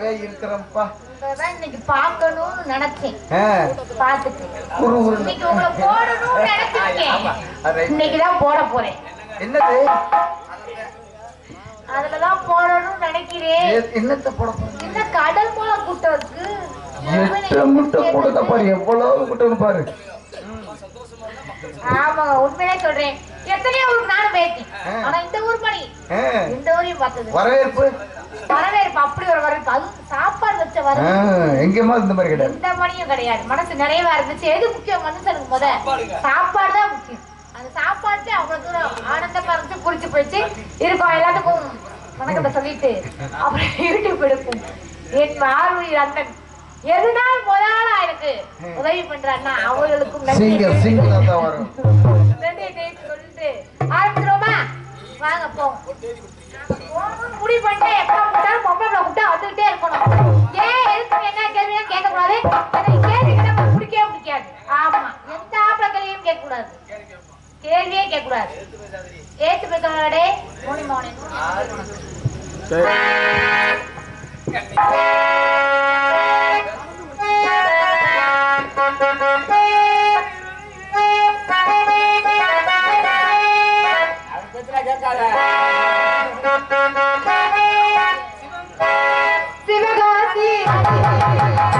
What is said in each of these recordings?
நல்லாவே இருக்கிறோம்ப்பா. இன்னைக்கு பார்க்கணும்னு நினைச்சேன். இன்னைக்குதான் போட போறேன். என்னது? அதுலதான் போடணும்னு நினைக்கிறேன். என்னத்த போட போறீங்க? என்ன கடல் போல கூட்டம் இருக்கு? முட்டை கொடுத்த பாரு எவ்வளவு முட்டைன்னு பாரு. ஆமாங்க உண்மையிலே சொல்றேன். எத்தனையோ ஊருக்கு நானும் போயிருக்கேன். ஆனா இந்த ஊர் பணி இந்த ஊரையும் பார்த்தது வரவேற்பு? வரவேற்பு அப்படி ஒரு வரவேற்பு. சாப்பாடு வச்ச வரவேற்பு. எங்கேயுமா இந்த மாதிரி கிடையாது. எந்த மணியும் கிடையாது. மனசு நிறைவா இருந்துச்சு. எது முக்கியம்? மனுஷனுக்கு முத. சாப்பாடு தான் முக்கியம். அந்த சாப்பாடு அவ்வளவு தூரம் ஆனந்தமா இருந்து புரிச்சு போயிடுச்சு. இருக்கோம் எல்லாத்துக்கும் வணக்கத்தை சொல்லிட்டு அப்புறம் யூடியூப் எடுப்போம் என் வாழ்வுயிர் அண்ணன் எதுனால் முதலா எனக்கு உதவி பண்ற அண்ணா அவர்களுக்கும் Cek. Terima kasih.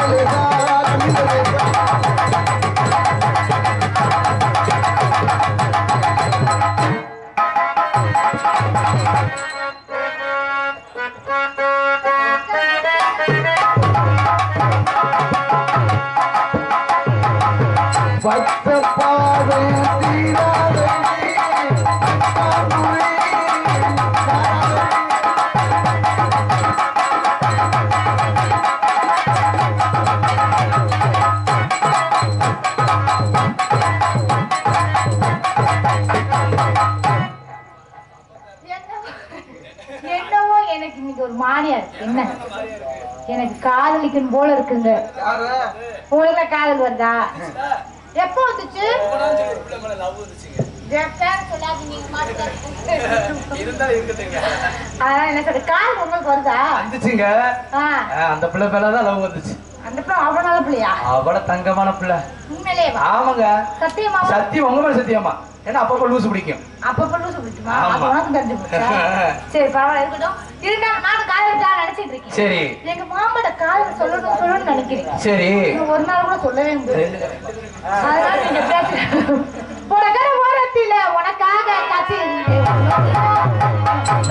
मिलेगा राज मिलेगा என்னவோ எனக்கு இன்னைக்கு ஒரு மானியா இருக்கு. என்ன? எனக்கு காதலிக்கணும் போல இருக்குங்க. உங்களுக்கு காதல் வருதா? எப்போ வந்துச்சு? காதல் உங்களுக்கு வருதா? வந்துச்சுங்க. அந்த பிள்ளை மேலதான் லவ் வந்துச்சு. அந்த பிள்ளை நல்ல பிள்ளையா? அவள தங்கமான பிள்ளை. உண்மையிலேயே ஆமாங்க. சத்தியமாவா? சத்தியம் உங்க மேல சத்தியமா? ஏன்னா அப்பப்ப லூசு பிடிக்கும். அப்பப்ப லூசு பிடிக்குமா. அது உனக்கு தெரிஞ்சு போச்சா? சரி பரவாயில்ல இருக்கட்டும். இருந்தாலும் நானும் காதல் தான் நினைச்சிட்டு இருக்கேன் சரி. எங்க மாமாட காதல் சொல்லணும் சொல்லணும்னு நினைக்கிறேன் சரி. ஒரு நாள் கூட சொல்லவே முடியாது. அதனால நீங்க பேச உனக்கான ஓரத்தில உனக்காக காத்து தாய்மடியை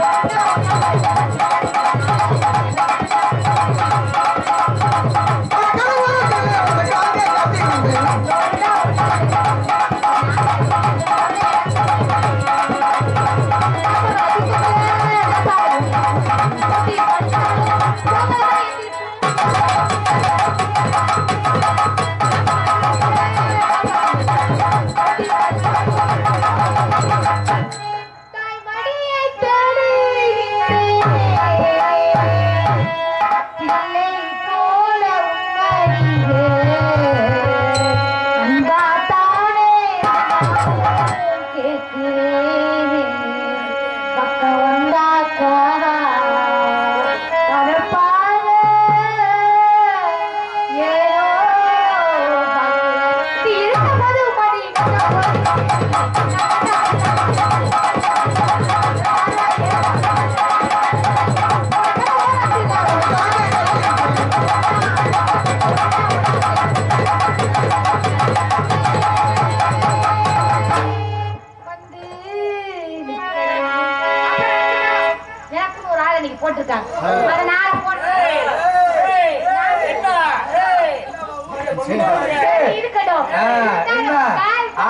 என்ன?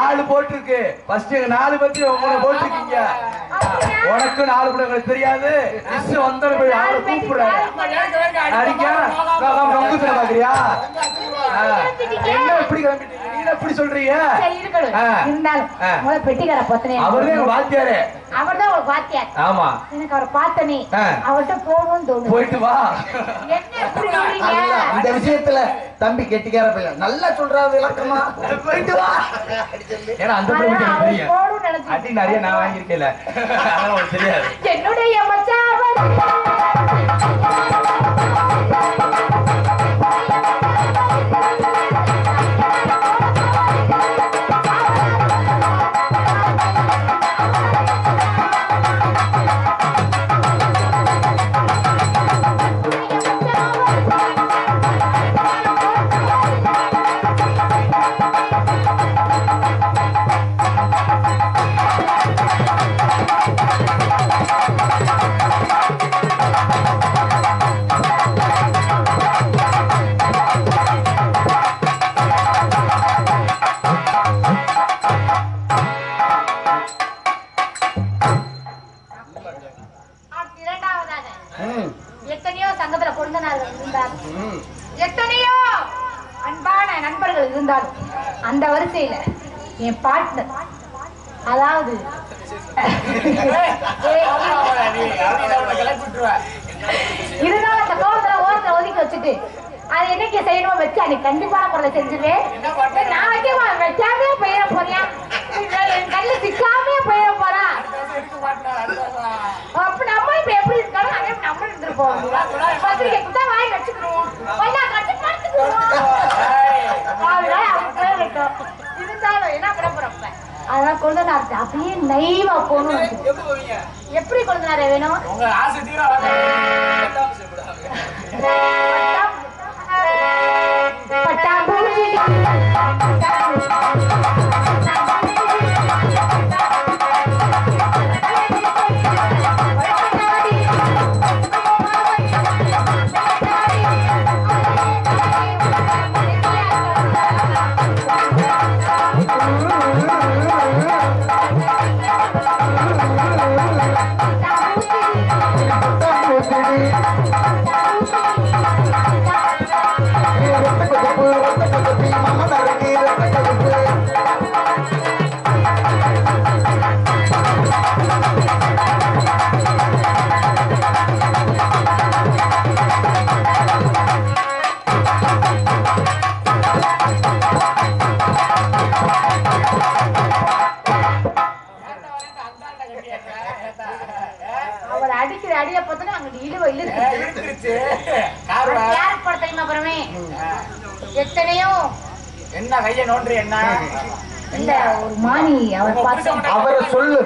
ஆளு போட்டிருக்கு. ஃபர்ஸ்ட் நாலு பத்தி உங்களை போட்டிருக்கீங்க. உனக்கு நாலு கூட எங்களுக்கு தெரியாது. மிஸ் வந்தோட போய் ஆளு கூப்பிடுற அடிக்க. நொங்குத்துல பாக்குறியா? என்ன இப்படி கிளம்பிட்டீங்க. எப்படி சொல்றீங்க? சரி. இருந்தாலும் பெட்டிக்கார பத்தனே அவர்தான் எங்க வாத்தியாரு. அவர் தான் ஒரு வாத்தியார். ஆமா. எனக்கு அவரை பார்த்தனே. அவர்கிட்ட போகணும்னு தோணுது. போயிட்டு வா. என்ன இப்படி சொல்றீங்க? அதுதான், இந்த விஷயத்துல தம்பி கெட்டிக்கார பையன். நல்லா சொல்றாரு விளக்கமா போயிட்டு வா. ஏன்னா அந்த பிள்ளை அடி நிறைய நான் அதெல்லாம் தெரியாது. என்னுடைய மச்சான் எத்தனையோ சங்கத்துல கொழுந்தனார்கள் இருந்தார். எத்தனையோ அன்பான நண்பர்கள் இருந்தாலும் அந்த வரிசையில என் பார்ட்னர் அதாவது இருந்தாலும் அந்த கோவத்துல ஓரத்துல ஒதுக்கி வச்சுட்டு அது என்னைக்கு செய்யணுமோ வச்சு அன்னைக்கு கண்டிப்பான முறையில செஞ்சுருவேன். நான் வைக்கமா வைக்காமே பத்திரிக்கை குத்தா வாங்கி வச்சுக்கிறோம் ஒன்னா கட்டி அதனால அவங்க இருந்தாலும் என்ன பண்ண கொழுந்தனார் அப்படியே நைவா போகணும் எப்படி கொழுந்தனார வேணும் பட்டாம்பூச்சி. அவர் அடிக்கிற அடிய பார்த்தா அங்க இழுவ இழுத்து. யாருக்கு போட தெரியுமா அப்புறமே? எத்தனையோ? என்ன கைய நோன்றி என்ன? இல்ல ஒரு மாணி அவர் அவரை சொல்லு.